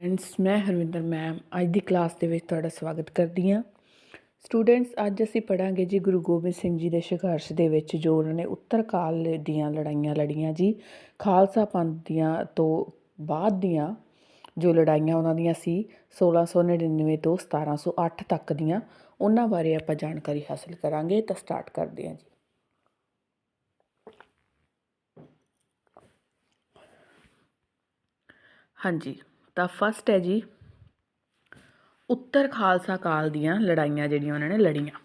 Friends ਮੈਂ Harvinder ma'am, ਅੱਜ ਦੀ class ਦੇ ਵਿੱਚ ਤੁਹਾਡਾ ਸਵਾਗਤ ਕਰਦੀ ਹਾਂ। ਸਟੂਡੈਂਟਸ ਅੱਜ ਅਸੀਂ ਪੜਾਂਗੇ ਜੀ ਗੁਰੂ ਗੋਬਿੰਦ ਸਿੰਘ ਜੀ ਦੇ ਸੰਘਰਸ਼ ਦੇ ਵਿੱਚ, ਜੋ ਉਹਨਾਂ ਨੇ ਉੱਤਰ ਕਾਲ ਦੀਆਂ ਲੜਾਈਆਂ ਲੜੀਆਂ ਜੀ, ਖਾਲਸਾ ਪੰਥ ਦੀਆਂ ਤੋਂ ਬਾਅਦ ਦੀਆਂ ਜੋ ਲੜਾਈਆਂ ਉਹਨਾਂ ਦੀਆਂ ਸੀ 1699 ਤੋਂ 1708 ਤੱਕ ਦੀਆਂ, ਉਹਨਾਂ ਬਾਰੇ ਆਪਾਂ ਜਾਣਕਾਰੀ ਹਾਸਲ ਕਰਾਂਗੇ, ਤਾਂ ਸਟਾਰਟ ਕਰਦੇ ਹਾਂ ਜੀ। ਹਾਂਜੀ ਤਾਂ ਫਸਟ ਹੈ ਜੀ ਉੱਤਰ ਖਾਲਸਾ ਕਾਲ ਦੀਆਂ ਲੜਾਈਆਂ ਜਿਹੜੀਆਂ ਉਹਨਾਂ ਨੇ ਲੜੀਆਂ।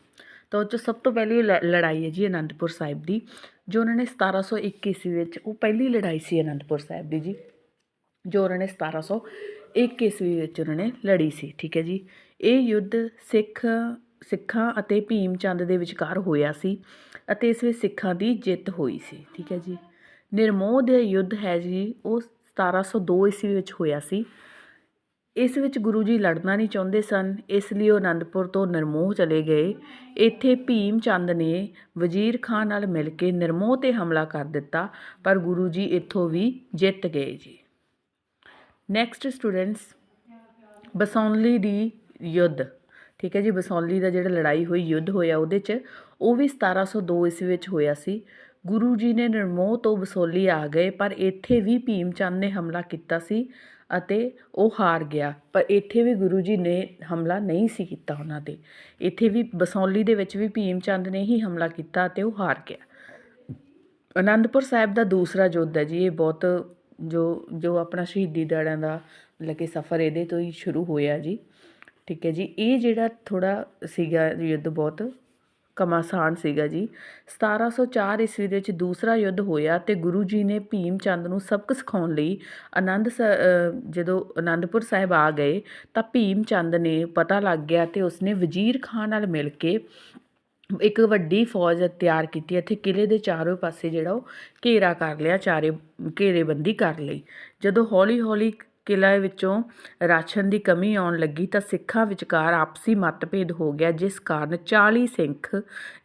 ਤਾਂ ਉਹ 'ਚ ਸਭ ਤੋਂ ਪਹਿਲੀ ਲ- ਲੜਾਈ ਹੈ ਜੀ ਅਨੰਦਪੁਰ ਸਾਹਿਬ ਦੀ, ਜੋ ਉਹਨਾਂ ਨੇ 1721 ਈਸਵੀ ਵਿੱਚ, ਉਹ ਪਹਿਲੀ ਲੜਾਈ ਸੀ ਅਨੰਦਪੁਰ ਸਾਹਿਬ ਦੀ ਜੀ, ਜੋ ਉਹਨਾਂ ਨੇ 1701 ਈਸਵੀ ਵਿੱਚ ਉਹਨਾਂ ਨੇ ਲੜੀ ਸੀ, ਠੀਕ ਹੈ ਜੀ। ਇਹ ਯੁੱਧ ਸਿੱਖ, ਸਿੱਖਾਂ ਅਤੇ ਭੀਮ ਚੰਦ ਦੇ ਵਿਚਕਾਰ ਹੋਇਆ ਸੀ ਅਤੇ ਇਸ ਵਿੱਚ ਸਿੱਖਾਂ ਦੀ ਜਿੱਤ ਹੋਈ ਸੀ, ਠੀਕ ਹੈ ਜੀ। ਨਿਰਮੋਹ ਦੇ ਯੁੱਧ ਹੈ ਜੀ, ਉਹ 1702 ਈਸਵੀ ਵਿੱਚ ਹੋਇਆ ਸੀ। ਇਸ ਵਿੱਚ ਗੁਰੂ ਜੀ ਲੜਨਾ ਨਹੀਂ ਚਾਹੁੰਦੇ ਸਨ, ਇਸ ਲਈ ਉਹ ਅਨੰਦਪੁਰ ਤੋਂ ਨਿਰਮੋਹ ਚਲੇ ਗਏ। ਇੱਥੇ ਭੀਮ ਚੰਦ ਨੇ ਵਜ਼ੀਰ ਖਾਨ ਨਾਲ ਮਿਲ ਕੇ ਨਿਰਮੋਹ ਤੇ ਹਮਲਾ ਕਰ ਦਿੱਤਾ, ਪਰ ਗੁਰੂ ਜੀ ਇੱਥੋਂ ਵੀ ਜਿੱਤ ਗਏ ਜੀ। ਨੈਕਸਟ ਸਟੂਡੈਂਟਸ ਬਸੌਲੀ ਦੀ ਯੁੱਧ। ਠੀਕ ਹੈ ਜੀ, ਬਸੌਲੀ ਦਾ ਜਿਹੜਾ ਲੜਾਈ ਹੋਈ, ਯੁੱਧ ਹੋਇਆ ਉਹਦੇ 'ਚ, ਉਹ ਵੀ 1702 ਈਸਵੀ ਵਿੱਚ ਹੋਇਆ ਸੀ। ਗੁਰੂ ਜੀ ਨੇ ਨਿਰਮੋਹ ਤੋਂ ਬਸੌਲੀ ਆ ਗਏ, ਪਰ ਇੱਥੇ ਵੀ ਭੀਮ ਚੰਦ ਨੇ ਹਮਲਾ ਕੀਤਾ ਸੀ ਅਤੇ ਉਹ ਹਾਰ ਗਿਆ। ਪਰ ਇੱਥੇ ਵੀ ਗੁਰੂ ਜੀ ਨੇ ਹਮਲਾ ਨਹੀਂ ਸੀ ਕੀਤਾ ਉਹਨਾਂ ਤੇ। ਇੱਥੇ ਵੀ ਬਸੌਲੀ ਦੇ ਵਿੱਚ ਵੀ ਭੀਮ ਚੰਦ ਨੇ ਹੀ ਹਮਲਾ ਕੀਤਾ ਅਤੇ ਉਹ ਹਾਰ ਗਿਆ। ਅਨੰਦਪੁਰ ਸਾਹਿਬ ਦਾ ਦੂਸਰਾ ਯੁੱਧ ਹੈ ਜੀ। ਇਹ ਬਹੁਤ ਜੋ ਜੋ ਆਪਣਾ ਸ਼ਹੀਦੀ ਦਿਹਾੜਿਆਂ ਦਾ ਮਤਲਬ ਕਿ ਸਫ਼ਰ ਇਹਦੇ ਤੋਂ ਹੀ ਸ਼ੁਰੂ ਹੋਇਆ ਜੀ। ਠੀਕ ਹੈ ਜੀ। ਇਹ ਜਿਹੜਾ ਥੋੜਾ ਸੀਗਾ ਯੁੱਧ ਬਹੁਤ ਕਮਾਸਾਨ ਸੀਗਾ ਜੀ। 1704 ਈਸਵੀ ਦੇ ਵਿੱਚ ਦੂਸਰਾ ਯੁੱਧ ਹੋਇਆ ਤੇ ਗੁਰੂ ਜੀ ਨੇ ਭੀਮ ਚੰਦ ਨੂੰ ਸਬਕ ਸਿਖਾਉਣ ਲਈ ਆਨੰਦ ਸ- ਜਦੋਂ ਆਨੰਦਪੁਰ ਸਾਹਿਬ ਆ ਗਏ ਤਾਂ ਭੀਮ ਚੰਦ ਨੇ ਪਤਾ ਲੱਗ ਗਿਆ ਤੇ ਉਸਨੇ ਵਜ਼ੀਰ ਖਾਨ ਨਾਲ ਮਿਲ ਕੇ ਇੱਕ ਵੱਡੀ ਫੌਜ ਤਿਆਰ ਕੀਤੀ ਅਤੇ ਕਿਲੇ ਦੇ ਚਾਰੋਂ ਪਾਸੇ ਜਿਹੜਾ ਉਹ ਘੇਰਾ ਕਰ ਲਿਆ, ਚਾਰੇ ਘੇਰੇਬੰਦੀ ਕਰ ਲਈ। ਜਦੋਂ ਹੌਲੀ ਹੌਲੀ ਕਿਲ੍ਹੇ ਵਿੱਚੋਂ ਰਾਸ਼ਨ ਦੀ ਕਮੀ ਆਉਣ ਲੱਗੀ ਤਾਂ ਸਿੱਖਾਂ ਵਿਚਕਾਰ ਆਪਸੀ ਮਤਭੇਦ ਹੋ ਗਿਆ, ਜਿਸ ਕਾਰਨ 40 ਸਿੱਖ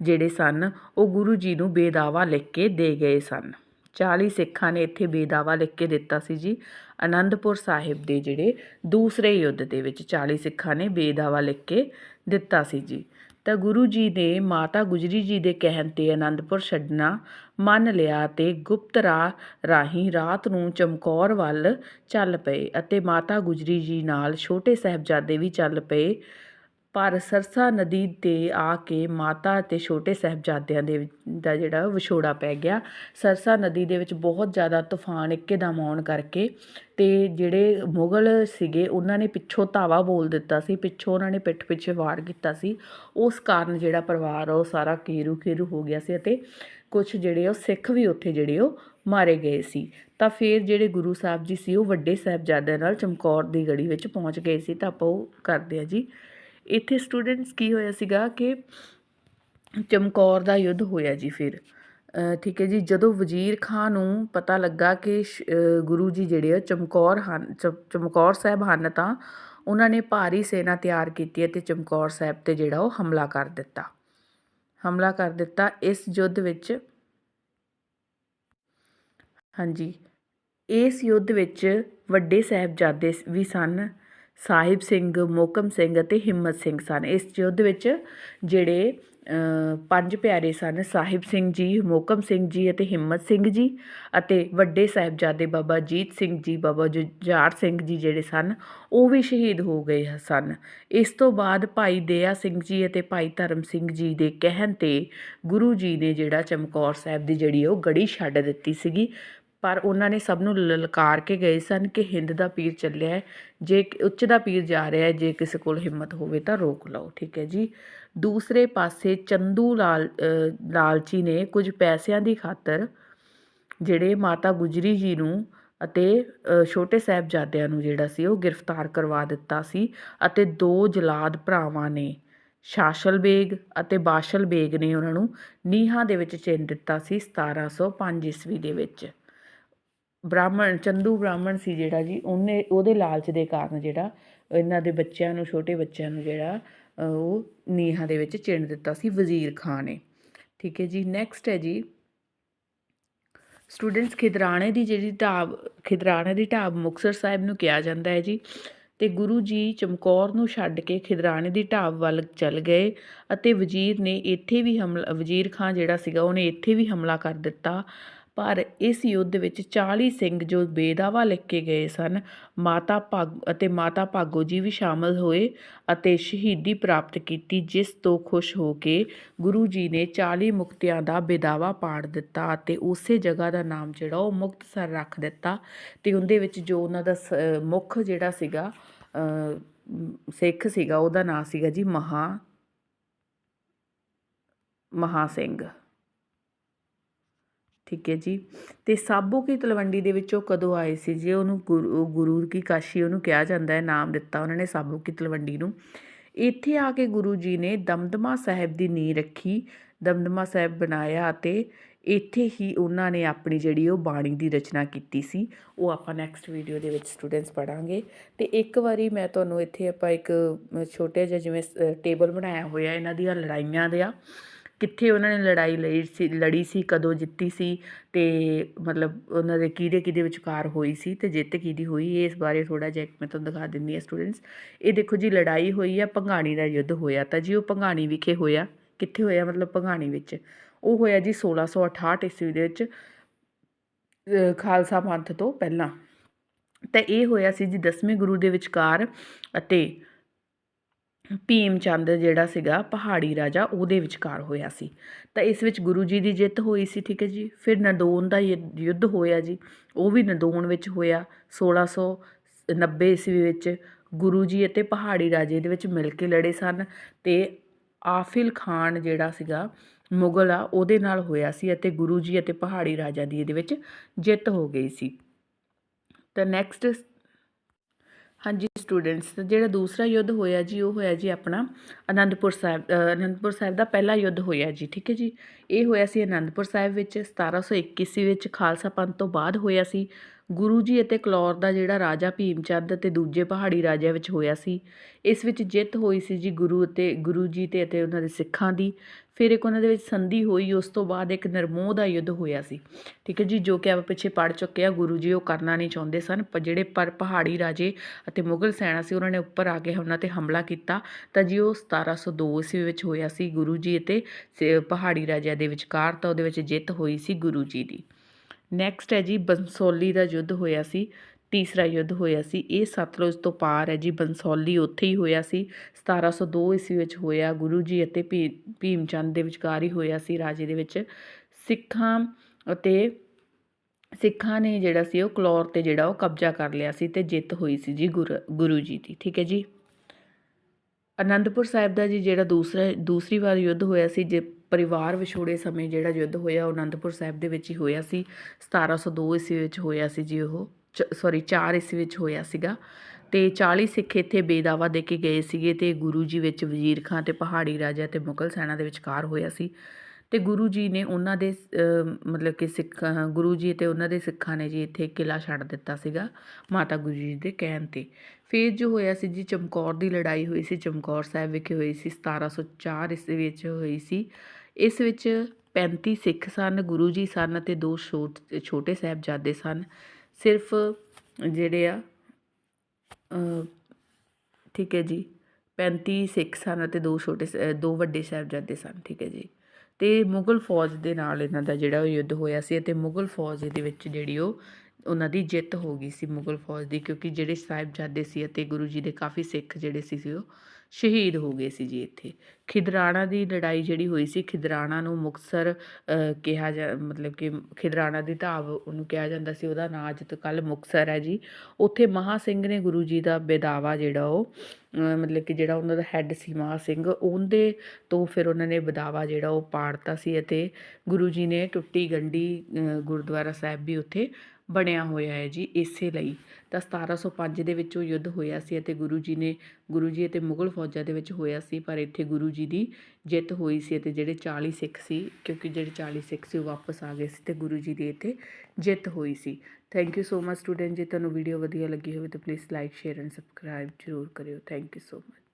ਜਿਹੜੇ ਸਨ, ਉਹ ਗੁਰੂ ਜੀ ਨੂੰ ਬੇਦਾਵਾ ਲਿਖ ਕੇ ਦੇ ਗਏ ਸਨ। 40 ਸਿੱਖਾਂ ਨੇ ਇੱਥੇ ਬੇਦਾਵਾ ਲਿਖ ਕੇ ਦਿੱਤਾ ਸੀ ਜੀ। ਅਨੰਦਪੁਰ ਸਾਹਿਬ ਦੇ ਜਿਹੜੇ ਦੂਸਰੇ ਯੁੱਧ ਦੇ ਵਿੱਚ 40 ਸਿੱਖਾਂ ਨੇ ਬੇਦਾਵਾ ਲਿਖ ਕੇ ਦਿੱਤਾ ਸੀ ਜੀ। ਤਾਂ ਗੁਰੂ ਜੀ ਨੇ ਮਾਤਾ ਗੁਜਰੀ ਜੀ ਦੇ ਕਹਿਣ ਤੇ ਅਨੰਦਪੁਰ ਛੱਡਣਾ ਮੰਨ ਲਿਆ ਤੇ ਗੁਪਤ ਰਾਹ ਰਾਹੀਂ ਰਾਤ ਨੂੰ ਚਮਕੌਰ ਵੱਲ ਚੱਲ ਪਏ ਅਤੇ ਮਾਤਾ ਗੁਜਰੀ ਜੀ ਨਾਲ ਛੋਟੇ ਸਾਹਿਬਜ਼ਾਦੇ ਵੀ ਚੱਲ ਪਏ। ਪਰ ਸਰਸਾ ਨਦੀ ਤੇ ਆ ਕੇ ਮਾਤਾ ਅਤੇ ਛੋਟੇ ਸਾਹਿਬਜ਼ਾਦਿਆਂ ਦੇ ਦਾ ਜਿਹੜਾ ਵਿਛੋੜਾ ਪੈ ਗਿਆ। ਸਰਸਾ ਨਦੀ ਦੇ ਵਿੱਚ ਬਹੁਤ ਜ਼ਿਆਦਾ ਤੂਫਾਨ ਇੱਕਦਮ ਆਉਣ ਕਰਕੇ ਅਤੇ ਜਿਹੜੇ ਮੁਗਲ ਸੀਗੇ, ਉਹਨਾਂ ਨੇ ਪਿੱਛੋਂ ਧਾਵਾ ਬੋਲ ਦਿੱਤਾ ਸੀ, ਪਿੱਛੋਂ ਉਹਨਾਂ ਨੇ ਪਿੱਠ ਪਿੱਛੇ ਵਾਰ ਕੀਤਾ ਸੀ। ਉਸ ਕਾਰਨ ਜਿਹੜਾ ਪਰਿਵਾਰ ਆ, ਉਹ ਸਾਰਾ ਕੀਰੂ ਕੀਰੂ ਹੋ ਗਿਆ ਸੀ ਅਤੇ ਕੁਝ ਜਿਹੜੇ ਉਹ ਸਿੱਖ ਵੀ ਉੱਥੇ ਜਿਹੜੇ ਉਹ ਮਾਰੇ ਗਏ ਸੀ। ਤਾਂ ਫਿਰ ਜਿਹੜੇ ਗੁਰੂ ਸਾਹਿਬ ਜੀ ਸੀ, ਉਹ ਵੱਡੇ ਸਾਹਿਬਜ਼ਾਦਿਆਂ ਨਾਲ ਚਮਕੌਰ ਦੀ ਗੜੀ ਵਿੱਚ ਪਹੁੰਚ ਗਏ ਸੀ। ਤਾਂ ਆਪਾਂ ਉਹ ਕਰਦੇ ਆ ਜੀ। ਇੱਥੇ ਸਟੂਡੈਂਟਸ ਕੀ ਹੋਇਆ ਸੀਗਾ ਕਿ ਚਮਕੌਰ ਦਾ ਯੁੱਧ ਹੋਇਆ ਜੀ ਫਿਰ। ਠੀਕ ਹੈ ਜੀ, ਜਦੋਂ ਵਜ਼ੀਰ ਖਾਂ ਨੂੰ ਪਤਾ ਲੱਗਾ ਕਿ ਸ਼- ਗੁਰੂ ਜੀ ਜਿਹੜੇ ਆ ਚਮਕੌਰ ਹਨ, ਚ- ਚਮਕੌਰ ਸਾਹਿਬ ਹਨ ਤਾਂ ਉਹਨਾਂ ਨੇ ਭਾਰੀ ਸੈਨਾ ਤਿਆਰ ਕੀਤੀ ਅਤੇ ਚਮਕੌਰ ਸਾਹਿਬ ਤੇ ਜਿਹੜਾ ਉਹ ਹਮਲਾ ਕਰ ਦਿੱਤਾ। ਹਮਲਾ ਕਰ ਦਿੱਤਾ। ਇਸ ਯੁੱਧ ਵਿੱਚ ਹਾਂਜੀ, ਇਸ ਯੁੱਧ ਵਿੱਚ ਵੱਡੇ ਸਾਹਿਬਜ਼ਾਦੇ ਵੀ ਸਨ। ਸਾਹਿਬ ਸਿੰਘ, ਮੋਕਮ ਸਿੰਘ ਅਤੇ ਹਿੰਮਤ ਸਿੰਘ ਸਨ। ਇਸ ਯੁੱਧ ਵਿੱਚ ਜਿਹੜੇ ਪੰਜ ਪਿਆਰੇ ਸਨ, ਸਾਹਿਬ ਸਿੰਘ ਜੀ, ਮੋਕਮ ਸਿੰਘ ਜੀ ਅਤੇ ਹਿੰਮਤ ਸਿੰਘ ਜੀ ਅਤੇ ਵੱਡੇ ਸਾਹਿਬਜ਼ਾਦੇ ਬਾਬਾ ਜੀਤ ਸਿੰਘ ਜੀ, ਬਾਬਾ ਜੁਝਾਰ ਸਿੰਘ ਜੀ ਜਿਹੜੇ ਸਨ, ਉਹ ਵੀ ਸ਼ਹੀਦ ਹੋ ਗਏ ਸਨ। ਇਸ ਤੋਂ ਬਾਅਦ ਭਾਈ ਦਇਆ ਸਿੰਘ ਜੀ ਅਤੇ ਭਾਈ ਧਰਮ ਸਿੰਘ ਜੀ ਦੇ ਕਹਿਣ ਤੇ ਗੁਰੂ ਜੀ ਨੇ ਜਿਹੜਾ ਚਮਕੌਰ ਸਾਹਿਬ ਦੀ ਜਿਹੜੀ ਉਹ ਗੜੀ ਛੱਡ ਦਿੱਤੀ ਸੀਗੀ। ਪਰ ਉਹਨਾਂ ਨੇ ਸਭ ਨੂੰ ਲਲਕਾਰ ਕੇ ਗਏ ਸਨ ਕਿ ਹਿੰਦ ਦਾ ਪੀਰ ਚੱਲਿਆ ਹੈ। ਜੇ ਉੱਚ ਦਾ ਪੀਰ ਜਾ ਰਿਹਾ ਹੈ, ਜੇ ਕਿਸੇ ਕੋਲ ਹਿੰਮਤ ਹੋਵੇ ਤਾਂ ਰੋਕ ਲਓ, ਠੀਕ ਹੈ ਜੀ। ਦੂਸਰੇ ਪਾਸੇ ਚੰਦੂ ਲਾਲ ਲਾਲਚੀ ਨੇ ਕੁਝ ਪੈਸਿਆਂ ਦੀ ਖਾਤਰ ਜਿਹੜੇ ਮਾਤਾ ਗੁਜਰੀ ਜੀ ਨੂੰ ਅਤੇ ਛੋਟੇ ਸਾਹਿਬਜ਼ਾਦਿਆਂ ਨੂੰ ਜਿਹੜਾ ਸੀ ਉਹ ਗ੍ਰਿਫਤਾਰ ਕਰਵਾ ਦਿੱਤਾ ਸੀ ਅਤੇ ਦੋ ਜਲਾਦ ਭਰਾਵਾਂ ਨੇ, ਸ਼ਾਸਲ ਬੇਗ ਅਤੇ ਬਾਸ਼ਲ ਬੇਗ ਨੇ ਉਹਨਾਂ ਨੂੰ ਨੀਹਾਂ ਦੇ ਵਿੱਚ ਚਿਣ ਦਿੱਤਾ ਸੀ 1705 ਈਸਵੀ ਦੇ ਵਿੱਚ। ਬ੍ਰਾਹਮਣ, ਚੰਦੂ ਬ੍ਰਾਹਮਣ ਸੀ ਜਿਹੜਾ ਜੀ, ਉਹਨੇ, ਉਹਦੇ ਲਾਲਚ ਦੇ ਕਾਰਨ ਜਿਹੜਾ ਇਹਨਾਂ ਦੇ ਬੱਚਿਆਂ ਨੂੰ, ਛੋਟੇ ਬੱਚਿਆਂ ਨੂੰ ਜਿਹੜਾ ਉਹ ਨੀਹਾਂ ਦੇ ਵਿੱਚ ਚਿਣ ਦਿੱਤਾ ਸੀ ਵਜ਼ੀਰ ਖਾਨ ਨੇ। ਠੀਕ ਹੈ ਜੀ ਨੈਕਸਟ ਹੈ ਜੀ। ਸਟੂਡੈਂਟਸ ਖਿਦਰਾਣੇ ਦੀ ਜਿਹੜੀ ਢਾਬ, ਖਿਦਰਾਣੇ ਦੀ ਢਾਬ ਮੁਕਤਸਰ ਸਾਹਿਬ ਨੂੰ ਕਿਹਾ ਜਾਂਦਾ ਹੈ ਜੀ। ਤੇ ਗੁਰੂ ਜੀ ਚਮਕੌਰ ਨੂੰ ਛੱਡ ਕੇ ਖਿਦਰਾਣੇ ਦੀ ਢਾਬ ਵੱਲ ਚੱਲ ਗਏ ਅਤੇ ਵਜ਼ੀਰ ਨੇ ਇੱਥੇ ਵੀ ਹਮਲਾ, ਵਜ਼ੀਰ ਖਾਂ ਜਿਹੜਾ ਸੀਗਾ, ਉਹਨੇ ਇੱਥੇ ਵੀ ਹਮਲਾ ਕਰ ਦਿੱਤਾ। ਪਰ ਇਸ ਯੁੱਧ ਵਿੱਚ 40 ਸਿੰਘ ਜੋ ਬੇਦਾਵਾ ਲਿਖ ਕੇ ਗਏ ਸਨ, ਮਾਤਾ ਭਾਗ, ਅਤੇ ਮਾਤਾ ਭਾਗੋ ਜੀ ਵੀ ਸ਼ਾਮਲ ਹੋਏ ਅਤੇ ਸ਼ਹੀਦੀ ਪ੍ਰਾਪਤ ਕੀਤੀ, ਜਿਸ ਤੋਂ ਖੁਸ਼ ਹੋ ਕੇ ਗੁਰੂ ਜੀ ਨੇ 40 ਮੁਕਤਿਆਂ ਦਾ ਬੇਦਾਵਾ ਪਾੜ ਦਿੱਤਾ ਅਤੇ ਉਸੇ ਜਗ੍ਹਾ ਦਾ ਨਾਮ ਜਿਹੜਾ ਉਹ ਮੁਕਤਸਰ ਰੱਖ ਦਿੱਤਾ ਤੇ ਉਹਦੇ ਵਿੱਚ ਜੋ ਉਹਨਾਂ ਦਾ ਸ- ਮੁੱਖ ਜਿਹੜਾ ਸੀਗਾ ਸਿੱਖ ਸੀਗਾ, ਉਹਦਾ ਨਾਂ ਸੀਗਾ ਜੀ ਮਹਾ ਮਹਾ ਸਿੰਘ। ਠੀਕ ਹੈ ਜੀ। ਤੇ ਸਾਬੋ ਕੀ ਤਲਵੰਡੀ ਦੇ ਵਿੱਚ ਉਹ ਕਦੋਂ ਆਏ ਸੀ? ਜੀ ਉਹਨੂੰ ਗੁਰੂ ਗੁਰੂ ਕੀ ਕਾਸ਼ੀ ਉਹਨੂੰ ਕਿਹਾ ਜਾਂਦਾ ਹੈ ਨਾਮ ਦਿੱਤਾ ਉਹਨਾਂ ਨੇ ਸਾਬੋ ਕੀ ਤਲਵੰਡੀ ਨੂੰ। ਇੱਥੇ ਆ ਕੇ ਗੁਰੂ ਜੀ ਨੇ ਦਮਦਮਾ ਸਾਹਿਬ ਦੀ ਨੀਂਹ ਰੱਖੀ ਦਮਦਮਾ ਸਾਹਿਬ ਬਣਾਇਆ ਅਤੇ ਇੱਥੇ ਹੀ ਉਹਨਾਂ ਨੇ ਆਪਣੀ ਜਿਹੜੀ ਉਹ ਬਾਣੀ ਦੀ ਰਚਨਾ ਕੀਤੀ ਸੀ। ਉਹ ਆਪਾਂ ਨੈਕਸਟ ਵੀਡੀਓ ਦੇ ਵਿੱਚ ਸਟੂਡੈਂਟਸ ਪੜਾਂਗੇ ਤੇ ਇੱਕ ਵਾਰੀ ਮੈਂ ਤੁਹਾਨੂੰ ਇੱਥੇ ਆਪਾਂ ਇੱਕ ਅ, ਛੋਟੇ ਜਿਹਾ ਜਿਵੇਂ ਟੇਬਲ ਬਣਾਇਆ ਹੋਇਆ ਇਹਨਾਂ ਦੀਆਂ ਲੜਾਈਆਂ ਦਾ ਕਿੱਥੇ ਉਹਨਾਂ ਨੇ ਲੜਾਈ ਲਈ ਸੀ, ਲੜੀ ਸੀ, ਕਦੋਂ ਜਿੱਤੀ ਸੀ ਅਤੇ ਮਤਲਬ ਉਹਨਾਂ ਦੇ ਕਿਹਦੇ ਕਿਹਦੇ ਵਿਚਕਾਰ ਹੋਈ ਸੀ ਅਤੇ ਜਿੱਤ ਕਿਹਦੀ ਹੋਈ ਇਸ ਬਾਰੇ ਥੋੜ੍ਹਾ ਜਿਹਾ ਮੈਂ ਤੁਹਾਨੂੰ ਦਿਖਾ ਦਿੰਦੀ ਹਾਂ ਸਟੂਡੈਂਟਸ ਇਹ ਦੇਖੋ ਜੀ ਲੜਾਈ ਹੋਈ ਆ, ਭੰਗਾਣੀ ਦਾ ਯੁੱਧ ਹੋਇਆ ਤਾਂ ਜੀ, ਉਹ ਭੰਗਾਣੀ ਵਿਖੇ ਹੋਇਆ। ਕਿੱਥੇ ਹੋਇਆ ਮਤਲਬ ਭੰਗਾਣੀ ਵਿੱਚ? ਉਹ ਹੋਇਆ ਜੀ 1668 ਈਸਵੀ ਦੇ ਵਿੱਚ ਖਾਲਸਾ ਪੰਥ ਤੋਂ ਪਹਿਲਾਂ। ਤਾਂ ਇਹ ਹੋਇਆ ਸੀ ਜੀ ਦਸਵੇਂ ਗੁਰੂ ਦੇ ਵਿਚਕਾਰ ਅਤੇ ਭੀਮ ਚੰਦ ਜਿਹੜਾ ਸੀਗਾ ਪਹਾੜੀ ਰਾਜਾ, ਉਹਦੇ ਵਿਚਕਾਰ ਹੋਇਆ ਸੀ। ਤਾਂ ਇਸ ਵਿੱਚ ਗੁਰੂ ਜੀ ਦੀ ਜਿੱਤ ਹੋਈ ਸੀ, ਠੀਕ ਹੈ ਜੀ। ਫਿਰ ਨਦੌਨ ਦਾ ਯੁ- ਯੁੱਧ ਹੋਇਆ ਜੀ। ਉਹ ਵੀ ਨਦੌਨ ਵਿੱਚ ਹੋਇਆ। 1690 ਈਸਵੀ ਵਿੱਚ ਗੁਰੂ ਜੀ ਅਤੇ ਪਹਾੜੀ ਰਾਜੇ ਦੇ ਵਿੱਚ ਮਿਲ ਕੇ ਲੜੇ ਸਨ ਤੇ ਆਫਿਲ ਖਾਨ ਜਿਹੜਾ ਸੀਗਾ, ਮੁਗਲ ਆ, ਉਹਦੇ ਨਾਲ ਹੋਇਆ ਸੀ ਅਤੇ ਗੁਰੂ ਜੀ ਅਤੇ ਪਹਾੜੀ ਰਾਜਾ ਦੀ ਇਹਦੇ ਵਿੱਚ ਜਿੱਤ ਹੋ ਗਈ ਸੀ। ਤਾਂ ਨੈਕਸਟ ਹਾਂਜੀ ਸਟੂਡੈਂਟਸ ਜਿਹੜਾ ਦੂਸਰਾ ਯੁੱਧ ਹੋਇਆ ਜੀ, ਉਹ ਹੋਇਆ ਜੀ ਆਪਣਾ ਅਨੰਦਪੁਰ ਸਾਹਿਬ ਅਨੰਦਪੁਰ ਸਾਹਿਬ ਦਾ ਪਹਿਲਾ ਯੁੱਧ ਹੋਇਆ ਜੀ, ਠੀਕ ਹੈ ਜੀ। ਇਹ ਹੋਇਆ ਸੀ ਅਨੰਦਪੁਰ ਸਾਹਿਬ ਵਿੱਚ 1721 ਈਸਵੀ ਵਿੱਚ ਖਾਲਸਾ ਪੰਥ ਤੋਂ ਬਾਅਦ ਹੋਇਆ ਸੀ। ਗੁਰੂ ਜੀ ਅਤੇ ਕਲੌਰ ਦਾ ਜਿਹੜਾ ਰਾਜਾ ਭੀਮ ਚੰਦ ਅਤੇ ਦੂਜੇ ਪਹਾੜੀ ਰਾਜਿਆਂ ਵਿੱਚ ਹੋਇਆ ਸੀ, ਇਸ ਵਿੱਚ ਜਿੱਤ ਹੋਈ ਸੀ ਜੀ ਗੁਰੂ ਅਤੇ ਗੁਰੂ ਜੀ ਤੇ ਅਤੇ ਉਹਨਾਂ ਦੇ ਸਿੱਖਾਂ ਦੀ, ਫਿਰ ਇੱਕ ਉਹਨਾਂ ਦੇ ਵਿੱਚ ਸੰਧੀ ਹੋਈ, ਉਸ ਤੋਂ ਬਾਅਦ ਇੱਕ ਨਰਮੋਹ ਦਾ ਯੁੱਧ ਹੋਇਆ ਸੀ। ਠੀਕ ਹੈ ਜੀ, ਜੋ ਕਿ ਆਪਾਂ ਪਿੱਛੇ ਪੜ ਚੁੱਕੇ ਆ ਗੁਰੂ ਜੀ ਉਹ ਕਰਨਾ ਨਹੀਂ ਚਾਹੁੰਦੇ ਸਨ, ਪਰ ਜਿਹੜੇ ਪਰ ਪਹਾੜੀ ਰਾਜੇ ਅਤੇ ਮੁਗਲ ਸੈਨਾ ਸੀ, ਉਹਨਾਂ ਨੇ ਉੱਪਰ ਆ ਕੇ ਉਹਨਾਂ ਤੇ ਹਮਲਾ ਕੀਤਾ। ਤਾਂ ਜੀ ਉਹ 1702 ਈਸਵੀ ਵਿੱਚ ਹੋਇਆ ਸੀ ਗੁਰੂ ਜੀ ਅਤੇ ਸ- ਪਹਾੜੀ ਰਾਜਿਆਂ ਦੇ ਵਿਚਕਾਰ, ਤਾਂ ਉਹਦੇ ਵਿੱਚ ਜਿੱਤ ਹੋਈ ਸੀ ਗੁਰੂ ਜੀ ਦੀ। ਨੈਕਸਟ ਹੈ ਜੀ, ਬੰਸੋਲੀ ਦਾ ਯੁੱਧ ਹੋਇਆ ਸੀ, ਤੀਸਰਾ ਯੁੱਧ ਹੋਇਆ ਸੀ, ਇਹ ਸਤਲੁਜ ਤੋਂ ਪਾਰ ਹੈ ਜੀ, ਬੰਸੋਲੀ ਉੱਥੇ ਹੀ ਹੋਇਆ ਸੀ 1702 ਈਸਵੀ ਵਿੱਚ ਹੋਇਆ, ਗੁਰੂ ਜੀ ਅਤੇ ਭੀ- ਭੀਮ ਚੰਦ ਦੇ ਵਿਚਕਾਰ ਹੀ ਹੋਇਆ ਸੀ ਰਾਜੇ ਦੇ ਵਿੱਚ, ਸਿੱਖਾਂ ਅਤੇ ਸਿੱਖਾਂ ਨੇ ਜਿਹੜਾ ਸੀ ਉਹ ਕਲੌਰ ਤੇ ਜਿਹੜਾ ਉਹ ਕਬਜ਼ਾ ਕਰ ਲਿਆ ਸੀ ਤੇ ਜਿੱਤ ਹੋਈ ਸੀ ਜੀ ਗੁਰ- ਗੁਰੂ ਜੀ ਦੀ, ਠੀਕ ਹੈ ਜੀ। ਅਨੰਦਪੁਰ ਸਾਹਿਬ ਦਾ ਜੀ ਜਿਹੜਾ ਦੂਸਰਾ, ਦੂਸਰੀ ਵਾਰ ਯੁੱਧ ਹੋਇਆ ਸੀ, ਜੇ ਪਰਿਵਾਰ ਵਿਛੋੜੇ ਸਮੇਂ ਜਿਹੜਾ ਯੁੱਧ ਹੋਇਆ, ਉਹ ਅਨੰਦਪੁਰ ਸਾਹਿਬ ਦੇ ਵਿੱਚ ਹੀ ਹੋਇਆ ਸੀ। 1702 ਈਸਵੀ ਵਿੱਚ ਹੋਇਆ ਸੀ ਜੀ ਉਹ ਸੌਰੀ 4 ਈਸਵੀ ਵਿੱਚ ਹੋਇਆ ਸੀਗਾ। ਤੇ 40 ਸਿੱਖ ਇੱਥੇ ਬੇਦਾਵਾ ਦੇ ਕੇ ਗਏ ਸੀਗੇ ਤੇ ਗੁਰੂ ਜੀ ਵਿੱਚ ਵਜ਼ੀਰ ਖਾਂ ਤੇ ਪਹਾੜੀ ਰਾਜਾ ਤੇ ਮੁਗਲ ਸੈਨਾ ਦੇ ਵਿਚਕਾਰ ਹੋਇਆ ਸੀ। ਤੇ ਗੁਰੂ ਜੀ ਨੇ ਉਹਨਾਂ ਦੇ ਮਤਲਬ ਕਿ ਸਿੱਖ, ਗੁਰੂ ਜੀ ਤੇ ਉਹਨਾਂ ਦੇ ਸਿੱਖਾਂ ਨੇ ਜੀ ਇੱਥੇ ਕਿਲਾ ਛੱਡ ਦਿੱਤਾ ਸੀਗਾ ਮਾਤਾ ਗੁਰੂ ਜੀ ਦੇ ਕਹਿਣ ਤੇ। ਫਿਰ ਜੋ ਹੋਇਆ ਸੀ ਜੀ ਚਮਕੌਰ ਦੀ ਲੜਾਈ ਹੋਈ ਸੀ, ਚਮਕੌਰ ਸਾਹਿਬ ਵਿਖੇ ਹੋਈ ਸੀ 1704 ਈਸਵੀ ਵਿੱਚ ਹੋਈ ਸੀ। ਇਸ ਵਿੱਚ 35 ਸਿੱਖ ਸਨ, ਗੁਰੂ ਜੀ ਸਨ ਅਤੇ ਦੋ ਛੋਟ- ਛੋਟੇ ਸਾਹਿਬਜ਼ਾਦੇ ਸਨ। ਸਿਰਫ ਜਿਹੜੇ ਆ ਠੀਕ ਹੈ ਜੀ 35 ਸਿੱਖ ਸਨ ਅਤੇ ਦੋ ਛੋਟੇ ਸ- ਦੋ ਵੱਡੇ ਸਾਹਿਬਜ਼ਾਦੇ ਸਨ, ਠੀਕ ਹੈ ਜੀ। ਤੇ ਮੁਗਲ ਫੌਜ ਦੇ ਨਾਲ ਇਹਨਾਂ ਦਾ ਜਿਹੜਾ ਉਹ ਯੁੱਧ ਹੋਇਆ ਸੀ ਅਤੇ ਮੁਗਲ ਫੌਜ ਦੇ ਵਿੱਚ ਜਿਹੜੀ ਉਹ, ਉਹਨਾਂ ਦੀ ਜਿੱਤ ਹੋ ਗਈ ਸੀ ਮੁਗਲ ਫੌਜ ਦੀ, ਕਿਉਂਕਿ ਜਿਹੜੇ ਸਾਹਿਬਜ਼ਾਦੇ ਸੀ ਅਤੇ ਗੁਰੂ ਜੀ ਦੇ ਕਾਫੀ ਸਿੱਖ ਜਿਹੜੇ ਸੀ ਉਹ ਸ਼ਹੀਦ ਹੋ ਗਏ ਸੀ ਜੀ ਇੱਥੇ। ਖਿਦਰਾਣਾ ਦੀ ਲੜਾਈ ਜਿਹੜੀ ਹੋਈ ਸੀ, ਖਿਦਰਾਣਾ ਨੂੰ ਮੁਕਤਸਰ ਕਿਹਾ ਜਾ, ਮਤਲਬ ਕਿ ਖਿਦਰਾਣਾ ਦੀ ਢਾਬ ਉਹਨੂੰ ਕਿਹਾ ਜਾਂਦਾ ਸੀ, ਉਹਦਾ ਨਾਂ ਅੱਜ ਤੋਂ ਕੱਲ੍ਹ ਮੁਕਤਸਰ ਹੈ ਜੀ। ਉੱਥੇ ਮਹਾ ਸਿੰਘ ਨੇ ਗੁਰੂ ਜੀ ਦਾ ਬੇਦਾਵਾ ਜਿਹੜਾ ਉਹ ਮਤਲਬ ਕਿ ਜਿਹੜਾ ਉਹਨਾਂ ਦਾ ਹੈੱਡ ਸੀ ਮਹਾ ਸਿੰਘ, ਉਹਦੇ ਤੋਂ ਫਿਰ ਉਹਨਾਂ ਨੇ ਬਦਾਵਾ ਜਿਹੜਾ ਉਹ ਪਾੜਤਾ ਸੀ ਅਤੇ ਗੁਰੂ ਜੀ ਨੇ ਟੁੱਟੀ ਗੰਢੀ ਗੁਰਦੁਆਰਾ ਸਾਹਿਬ ਵੀ ਉੱਥੇ ਬਣਿਆ ਹੋਇਆ ਹੈ ਜੀ ਇਸੇ ਲਈ। ਤਾਂ 1705 ਦੇ ਵਿੱਚ ਉਹ ਯੁੱਧ ਹੋਇਆ ਸੀ ਅਤੇ ਗੁਰੂ ਜੀ ਨੇ, ਗੁਰੂ ਜੀ ਅਤੇ ਮੁਗਲ ਫੌਜਾਂ ਦੇ ਵਿੱਚ ਹੋਇਆ ਸੀ, ਪਰ ਇੱਥੇ ਗੁਰੂ ਜੀ ਦੀ ਜਿੱਤ ਹੋਈ ਸੀ ਅਤੇ ਜਿਹੜੇ 40 ਸਿੱਖ ਸੀ, ਕਿਉਂਕਿ ਜਿਹੜੇ 40 ਸਿੱਖ ਸੀ ਉਹ ਵਾਪਸ ਆ ਗਏ ਸੀ ਤੇ ਗੁਰੂ ਜੀ ਦੀ ਇੱਥੇ ਜਿੱਤ ਹੋਈ ਸੀ। Thank you so much student ਜੇ ਤੁਹਾਨੂੰ ਵੀਡੀਓ ਵਧੀਆ ਲੱਗੀ ਹੋਵੇ ਤਾਂ please like share and subscribe ਜ਼ਰੂਰ ਕਰਿਓ। Thank you so much